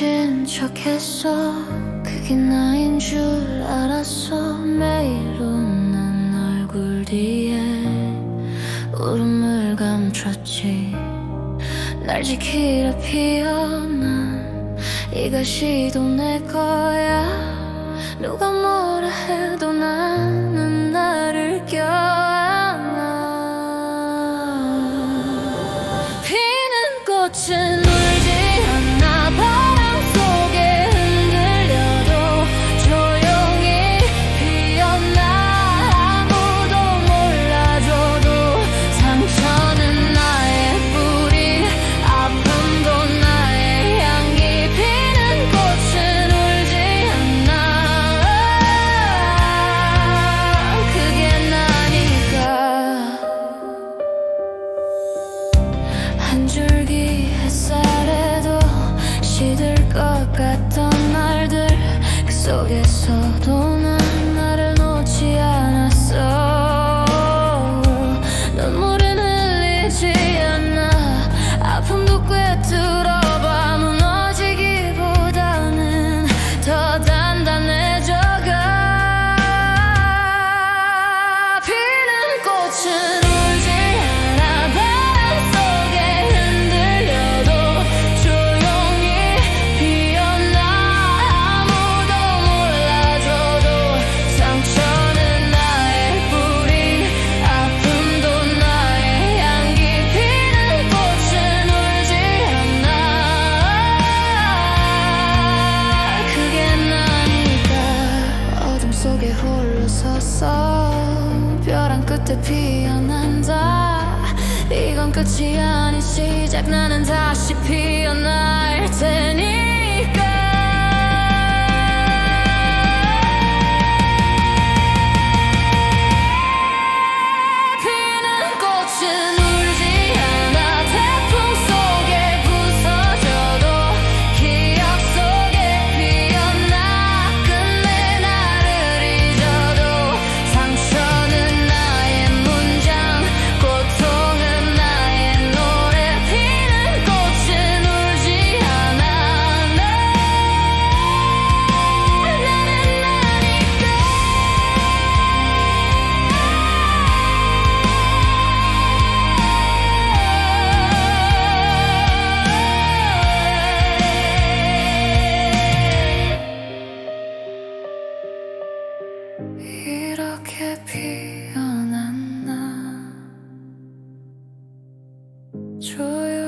눈부신 척했어. 그게 나인 줄 알았어. 매일 웃는 얼굴 뒤에 울음을 감췄지. 날 지키려 피어난 이것이도 내 거야. 누가 뭐라 해도 나는 나를 껴안아. 피는 꽃은 것 같던 날들 그 속에서도 난 나를 놓지 않았어. 눈물은 흘리지 않아. 아픔도 꿰뚫어봐 무너지기보다는 더단 서서 벼랑 끝에 피어난다. 이건 끝이 아닌 시작. 나는 다시 피어날 테니 이렇게 피어났나. 조용